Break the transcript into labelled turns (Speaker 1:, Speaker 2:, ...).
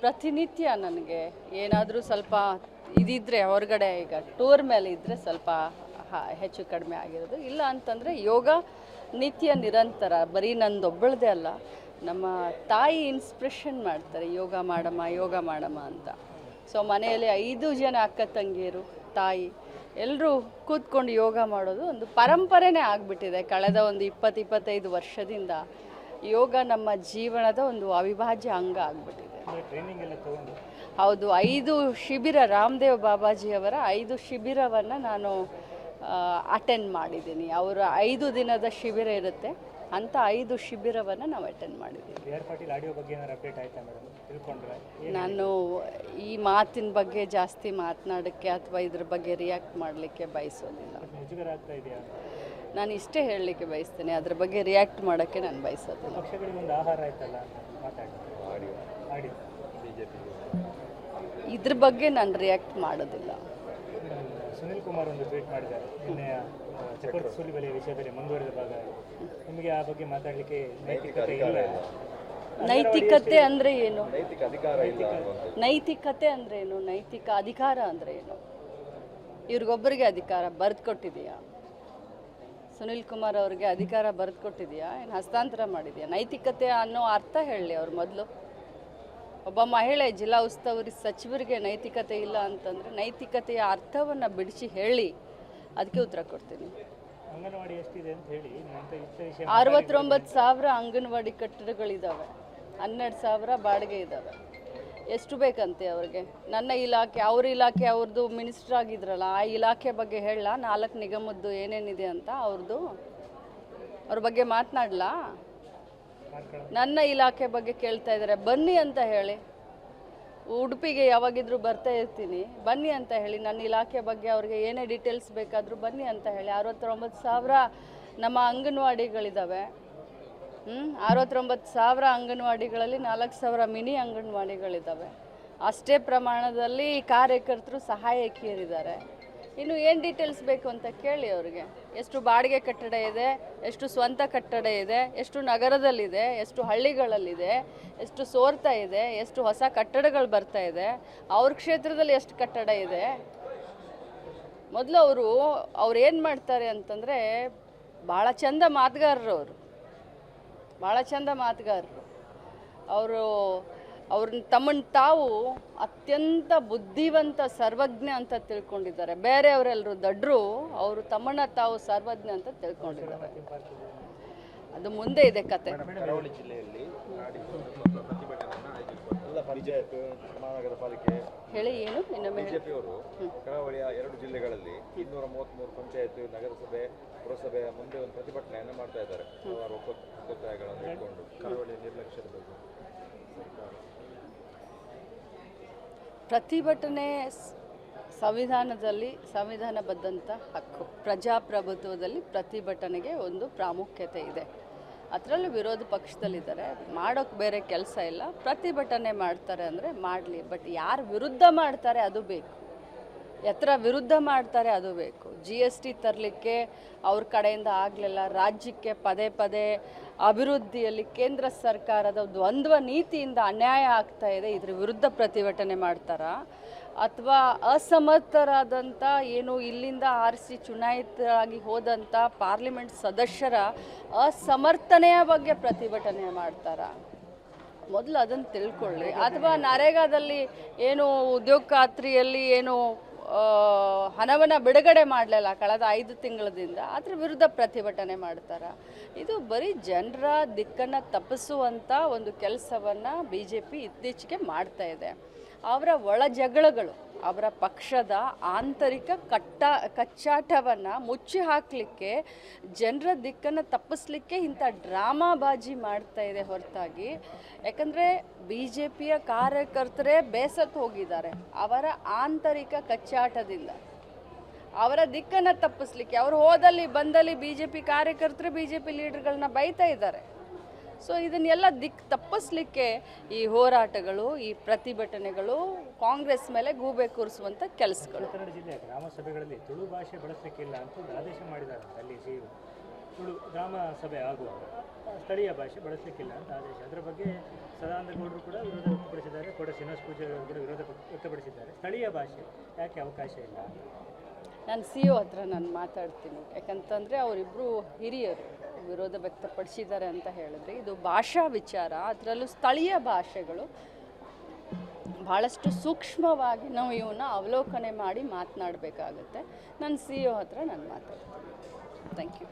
Speaker 1: ಪ್ರತಿನಿತ್ಯ ನನಗೆ ಏನಾದರೂ ಸ್ವಲ್ಪ ಇದಿದ್ರೆ ಹೊರಗಡೆ ಈಗ ಟೂರ್ ಮೇಲೆ ಇದ್ದರೆ ಸ್ವಲ್ಪ ಹೆಚ್ಚು ಕಡಿಮೆ ಆಗಿರೋದು. ಇಲ್ಲ ಅಂತಂದರೆ ಯೋಗ ನಿತ್ಯ ನಿರಂತರ, ಬರೀ ನಂದೊಬ್ಬಳದೇ ಅಲ್ಲ, ನಮ್ಮ ತಾಯಿ ಇನ್ಸ್ಪಿರೇಷನ್ ಮಾಡ್ತಾರೆ. ಯೋಗ ಮಾಡಮ್ಮ ಯೋಗ ಮಾಡಮ್ಮ ಅಂತ. ಸೊ ಮನೆಯಲ್ಲಿ ಐದು ಜನ ಅಕ್ಕ ತಂಗಿಯರು, ತಾಯಿ ಎಲ್ಲರೂ ಕೂತ್ಕೊಂಡು ಯೋಗ ಮಾಡೋದು ಒಂದು ಪರಂಪರೆನೇ ಆಗಿಬಿಟ್ಟಿದೆ. ಕಳೆದ ಒಂದು ಇಪ್ಪತ್ತು, ಇಪ್ಪತ್ತೈದು ವರ್ಷದಿಂದ ಯೋಗ ನಮ್ಮ ಜೀವನದ ಒಂದು ಅವಿಭಾಜ್ಯ ಅಂಗ ಆಗಿಬಿಟ್ಟಿದೆ. ಹೌದು ಐದು ಶಿಬಿರ ರಾಮದೇವ್ ಬಾಬಾಜಿಯವರ ಐದು ಶಿಬಿರವನ್ನು ನಾನು ಅಟೆಂಡ್ ಮಾಡಿದ್ದೀನಿ. ಅವರ ಐದು ದಿನದ ಶಿಬಿರ ಇರುತ್ತೆ. ಅಂತ ಐದು ಶಿಬಿರವನ್ನು ನಾವು ಅಟೆಂಡ್ ಮಾಡಿದ್ದೀವಿ. ನಾನು ಈ ಮಾತಿನ ಬಗ್ಗೆ ಜಾಸ್ತಿ ಮಾತನಾಡೋಕ್ಕೆ ಅಥವಾ ಇದ್ರ ಬಗ್ಗೆ ರಿಯಾಕ್ಟ್ ಮಾಡಲಿಕ್ಕೆ ಬಯಸೋದಿಲ್ಲ. ನಾನು ಇಷ್ಟೇ ಹೇಳಲಿಕ್ಕೆ ಬಯಸ್ತೇನೆ. ಅದ್ರ ಬಗ್ಗೆ ರಿಯಾಕ್ಟ್ ಮಾಡೋಕ್ಕೆ ನಾನು ಬಯಸೋದಿಲ್ಲ. ಇದ್ರ ಬಗ್ಗೆ ನಾನು ರಿಯಾಕ್ಟ್ ಮಾಡೋದಿಲ್ಲ.
Speaker 2: ಸುನಿಲ್ ಕುಮಾರ್ ಒಂದು ಟ್ವೀಟ್ ಮಾಡಿದ್ದಾರೆ. ನಿನ್ನೆ ಚಕ್ರ ವಿಷಯದಲ್ಲಿ ಮುಂದುವರಿದ ಭಾಗ. ನಿಮಗೆ ಆ ಬಗ್ಗೆ ಮಾತಾಡಲಿಕ್ಕೆ ನೈತಿಕತೆ ಇಲ್ಲ.
Speaker 1: ನೈತಿಕತೆ ಅಂದ್ರೆ ಏನು?
Speaker 3: ನೈತಿಕ ಅಧಿಕಾರ ಇಲ್ಲ
Speaker 1: ನೈತಿಕತೆ ಅಂದ್ರೆ ಏನು? ನೈತಿಕ ಅಧಿಕಾರ ಅಂದ್ರೆ ಏನು? ಇವ್ರಿಗೊಬ್ಬರಿಗೆ ಅಧಿಕಾರ ಬರೆದು ಕೊಟ್ಟಿದೆಯಾ ಸುನಿಲ್ ಕುಮಾರ್ ಅವ್ರಿಗೆ ಅಧಿಕಾರ ಬರೆದು ಕೊಟ್ಟಿದೆಯಾ ಏನು ಹಸ್ತಾಂತರ ಮಾಡಿದೆಯಾ ನೈತಿಕತೆ ಅನ್ನೋ ಅರ್ಥ ಹೇಳಲಿ ಅವ್ರು ಮೊದಲು. ಒಬ್ಬ ಮಹಿಳೆ ಜಿಲ್ಲಾ ಉಸ್ತುವಾರಿ ಸಚಿವರಿಗೆ ನೈತಿಕತೆ ಇಲ್ಲ ಅಂತಂದರೆ ನೈತಿಕತೆಯ ಅರ್ಥವನ್ನು ಬಿಡಿಸಿ ಹೇಳಿ ಅದಕ್ಕೆ ಉತ್ತರ ಕೊಡ್ತೀನಿ. ಅರವತ್ತೊಂಬತ್ತು ಸಾವಿರ ಅಂಗನವಾಡಿ ಕಟ್ಟಡಗಳಿದ್ದಾವೆ ಹನ್ನೆರಡು ಸಾವಿರ ಬಾಡಿಗೆ ಇದ್ದಾವೆ ಎಷ್ಟು ಬೇಕಂತೆ ಅವ್ರಿಗೆ? ನನ್ನ ಇಲಾಖೆ ಅವ್ರ ಇಲಾಖೆ ಅವ್ರದ್ದು ಮಿನಿಸ್ಟರ್ ಆಗಿದ್ರಲ್ಲ ಆ ಇಲಾಖೆ ಬಗ್ಗೆ ಹೇಳಲ್ಲ ನಾಲ್ಕು ನಿಗಮದ್ದು ಏನೇನಿದೆ ಅಂತ ಅವ್ರದ್ದು ಅವ್ರ ಬಗ್ಗೆ ಮಾತನಾಡಲಾ?
Speaker 2: ಮಾಡ್ಕೊಳ್ಳೋದು
Speaker 1: ನನ್ನ ಇಲಾಖೆ ಬಗ್ಗೆ ಕೇಳ್ತಾ ಇದ್ದಾರೆ. ಬನ್ನಿ ಅಂತ ಹೇಳಿ. ಉಡುಪಿಗೆ ಯಾವಾಗಿದ್ರೂ ಬರ್ತಾ ಇರ್ತೀನಿ. ಬನ್ನಿ ಅಂತ ಹೇಳಿ. ನನ್ನ ಇಲಾಖೆ ಬಗ್ಗೆ ಅವ್ರಿಗೆ ಏನೇ ಡೀಟೇಲ್ಸ್ ಬೇಕಾದರೂ ಬನ್ನಿ ಅಂತ ಹೇಳಿ. ಅರವತ್ತೊಂಬತ್ತು ಸಾವಿರ ನಮ್ಮ ಅಂಗನವಾಡಿಗಳಿದ್ದಾವೆ ಹ್ಞೂ ಅರವತ್ತೊಂಬತ್ತು ಸಾವಿರ ಅಂಗನವಾಡಿಗಳಲ್ಲಿ ನಾಲ್ಕು ಸಾವಿರ ಮಿನಿ ಅಂಗನವಾಡಿಗಳಿದ್ದಾವೆ ಅಷ್ಟೇ ಪ್ರಮಾಣದಲ್ಲಿ ಕಾರ್ಯಕರ್ತರು ಸಹಾಯಕಿಯರಿದ್ದಾರೆ. ಇನ್ನು ಏನು ಡೀಟೇಲ್ಸ್ ಬೇಕು ಅಂತ ಕೇಳಿ ಅವರಿಗೆ. ಎಷ್ಟು ಬಾಡಿಗೆ ಕಟ್ಟಡ ಇದೆ, ಎಷ್ಟು ಸ್ವಂತ ಕಟ್ಟಡ ಇದೆ, ಎಷ್ಟು ನಗರದಲ್ಲಿದೆ, ಎಷ್ಟು ಹಳ್ಳಿಗಳಲ್ಲಿದೆ, ಎಷ್ಟು ಸೋರ್ತಾ ಇದೆ, ಎಷ್ಟು ಹೊಸ ಕಟ್ಟಡಗಳು ಬರ್ತಾ ಇದೆ, ಅವ್ರ ಕ್ಷೇತ್ರದಲ್ಲಿ ಎಷ್ಟು ಕಟ್ಟಡ ಇದೆ. ಮೊದಲು ಅವರು, ಅವ್ರು ಏನು ಮಾಡ್ತಾರೆ ಅಂತಂದರೆ ಭಾಳ ಚಂದ ಮಾತುಗಾರರು ಅವರು. ಭಾಳ ಚಂದ ಮಾತುಗಾರರು. ಅವರು ಅವ್ರನ್ನ ತಮ್ಮನ್ನು ತಾವು ಅತ್ಯಂತ ಬುದ್ಧಿವಂತ ಸರ್ವಜ್ಞ ಅಂತ ತಿಳ್ಕೊಂಡಿದ್ದಾರೆ. ಬೇರೆಯವರೆಲ್ಲರೂ ದಡ್ರು ಅವರು ತಮ್ಮನ್ನ ತಾವು ಸರ್ವಜ್ಞ ಅಂತ ತಿಳ್ಕೊಂಡಿದ್ದಾರೆ. ಅದು ಮುಂದೆ ಇದೆ ಕತೆ.
Speaker 3: ಮಹಾನಗರ ಪಾಲಿಕೆ
Speaker 1: ಹೇಳಿ ಏನು?
Speaker 3: ಬಿಜೆಪಿಯವರು ಕರಾವಳಿಯ ಎರಡು ಜಿಲ್ಲೆಗಳಲ್ಲಿ ಇನ್ನೂರ ಮೂವತ್ತ್ಮೂರು ಪಂಚಾಯತ್ ನಗರಸಭೆ ಪುರಸಭೆ ಮುಂದೆ ಒಂದು ಪ್ರತಿಭಟನೆಯನ್ನು ಮಾಡ್ತಾ ಇದ್ದಾರೆ. ಹಲವಾರು ಒಕ್ಕ- ಒತ್ತಾಯಗಳನ್ನು ಇಟ್ಕೊಂಡು ಕರಾವಳಿಯ ನಿರ್ಲಕ್ಷ್ಯದ ಬಗ್ಗೆ.
Speaker 1: ಪ್ರತಿಭಟನೆ ಸಂವಿಧಾನದಲ್ಲಿ ಸಂವಿಧಾನಬದ್ಧಂಥ ಹಕ್ಕು. ಪ್ರಜಾಪ್ರಭುತ್ವದಲ್ಲಿ ಪ್ರತಿಭಟನೆಗೆ ಒಂದು ಪ್ರಾಮುಖ್ಯತೆ ಇದೆ. ಅದರಲ್ಲೂ ವಿರೋಧ ಪಕ್ಷದಲ್ಲಿದ್ದಾರೆ. ಮಾಡೋಕ್ಕೆ ಬೇರೆ ಕೆಲಸ ಇಲ್ಲ. ಪ್ರತಿಭಟನೆ ಮಾಡ್ತಾರೆ ಅಂದರೆ ಮಾಡಲಿ. ಬಟ್ ಯಾರು ವಿರುದ್ಧ ಮಾಡ್ತಾರೆ ಅದು ಬೇಕು. ಎತ್ತರ ವಿರುದ್ಧ ಮಾಡ್ತಾರೆ, ಅದು ಬೇಕು. ಜಿ ಎಸ್ ಟಿ ತರಲಿಕ್ಕೆ ಅವ್ರ ಕಡೆಯಿಂದ ಆಗಲಿಲ್ಲ. ರಾಜ್ಯಕ್ಕೆ ಪದೇ ಪದೇ ಅಭಿವೃದ್ಧಿಯಲ್ಲಿ ಕೇಂದ್ರ ಸರ್ಕಾರದ ದ್ವಂದ್ವ ನೀತಿಯಿಂದ ಅನ್ಯಾಯ ಆಗ್ತಾ ಇದೆ, ಇದ್ರ ವಿರುದ್ಧ ಪ್ರತಿಭಟನೆ ಮಾಡ್ತಾರಾ. ಅಥವಾ ಅಸಮರ್ಥರಾದಂಥ ಏನು ಇಲ್ಲಿಂದ ಆರಿಸಿ ಚುನಾಯಿತರಾಗಿ ಹೋದಂಥ ಪಾರ್ಲಿಮೆಂಟ್ ಸದಸ್ಯರ ಅಸಮರ್ಥನೆಯ ಬಗ್ಗೆ ಪ್ರತಿಭಟನೆ ಮಾಡ್ತಾರಾ. ಮೊದಲು ಅದನ್ನು ತಿಳ್ಕೊಳ್ಳಿ. ಅಥವಾ ನರೇಗಾದಲ್ಲಿ ಏನು ಉದ್ಯೋಗ ಖಾತ್ರಿಯಲ್ಲಿ ಏನು ಹಣವನ್ನು ಬಿಡುಗಡೆ ಮಾಡಲಿಲ್ಲ ಕಳೆದ ಐದು ತಿಂಗಳದಿಂದ ಅದ್ರ ವಿರುದ್ಧ ಪ್ರತಿಭಟನೆ ಮಾಡ್ತಾರೆ? ಇದು ಬರೀ ಜನರ ದಿಕ್ಕನ್ನು ತಪ್ಪಿಸುವಂಥ ಒಂದು ಕೆಲಸವನ್ನು ಬಿ ಜೆ ಪಿ ಇತ್ತೀಚೆಗೆ ಮಾಡ್ತಾ ಇದೆ. ಅವರ ಒಳ ಜಗಳಗಳು, ಅವರ ಪಕ್ಷದ ಆಂತರಿಕ ಕಟ್ಟ, ಕಚ್ಚಾಟವನ್ನು ಮುಚ್ಚಿ ಹಾಕಲಿಕ್ಕೆ, ಜನರ ದಿಕ್ಕನ್ನು ತಪ್ಪಿಸ್ಲಿಕ್ಕೆ ಇಂಥ ಡ್ರಾಮಾಬಾಜಿ ಮಾಡ್ತಾ ಇದೆ ಹೊರತಾಗಿ. ಯಾಕಂದರೆ ಬಿ ಜೆ ಪಿಯ ಕಾರ್ಯಕರ್ತರೇ ಬೇಸತ್ತು ಹೋಗಿದ್ದಾರೆ. ಅವರ ಆಂತರಿಕ ಕಚ್ಚಾಟದಿಂದ ಅವರ ದಿಕ್ಕನ್ನು ತಪ್ಪಿಸ್ಲಿಕ್ಕೆ, ಅವರು ಹೋದಲ್ಲಿ, ಬಂದಲ್ಲಿ ಬಿ ಜೆ ಪಿ ಕಾರ್ಯಕರ್ತರು ಬಿ ಜೆ ಪಿ ಲೀಡರ್ಗಳನ್ನ ಬೈತಾ ಇದ್ದಾರೆ. ಸೊ ಇದನ್ನೆಲ್ಲ ದಿಕ್ ತಪ್ಪಿಸ್ಲಿಕ್ಕೆ ಈ ಹೋರಾಟಗಳು, ಈ ಪ್ರತಿಭಟನೆಗಳು ಕಾಂಗ್ರೆಸ್ ಮೇಲೆ ಗೂಬೆ ಕೂರಿಸುವಂಥ ಕೆಲಸಗಳು.
Speaker 2: ಕನ್ನಡ ಜಿಲ್ಲೆಯ ಗ್ರಾಮ ತುಳು ಭಾಷೆ ಬಳಸಲಿಕ್ಕಿಲ್ಲ ಅಂತ ಆದೇಶ ಮಾಡಿದ್ದಾರೆ. ಅಲ್ಲಿ ಸಿ ತುಳು ಗ್ರಾಮ ಸಭೆ ಆಗುವಾಗ, ಸ್ಥಳೀಯ ಭಾಷೆ ಬಳಸಲಿಕ್ಕಿಲ್ಲ ಅಂತ ಆದೇಶ. ಅದರ ಬಗ್ಗೆ ಸದಾನಂದ ಗೌಡರು ಕೂಡ ವಿರೋಧ ವ್ಯಕ್ತಪಡಿಸಿದ್ದಾರೆ. ಕೂಡ ಶ್ರೀನಿವಾಸ ಪೂಜಾರಿ ಕೂಡ ವಿರೋಧ ವ್ಯಕ್ತಪಡಿಸಿದ್ದಾರೆ. ಸ್ಥಳೀಯ ಭಾಷೆ ಯಾಕೆ ಅವಕಾಶ ಇಲ್ಲ?
Speaker 1: ನಾನು ಸಿ ಒ ಹತ್ರ ನಾನು ಮಾತಾಡ್ತೀನಿ. ಯಾಕಂತಂದರೆ ಅವರಿಬ್ಬರು ಹಿರಿಯರು ವಿರೋಧ ವ್ಯಕ್ತಪಡಿಸಿದ್ದಾರೆ ಅಂತ ಹೇಳಿದ್ರೆ, ಇದು ಭಾಷಾ ವಿಚಾರ. ಅದರಲ್ಲೂ ಸ್ಥಳೀಯ ಭಾಷೆಗಳು ಭಾಳಷ್ಟು ಸೂಕ್ಷ್ಮವಾಗಿ ನಾವು ಇವನ್ನ ಅವಲೋಕನೆ ಮಾಡಿ ಮಾತನಾಡಬೇಕಾಗತ್ತೆ. ನಾನು ಸಿ ಒ ಹತ್ರ ನಾನು ಮಾತಾಡ್ತೀನಿ. Thank you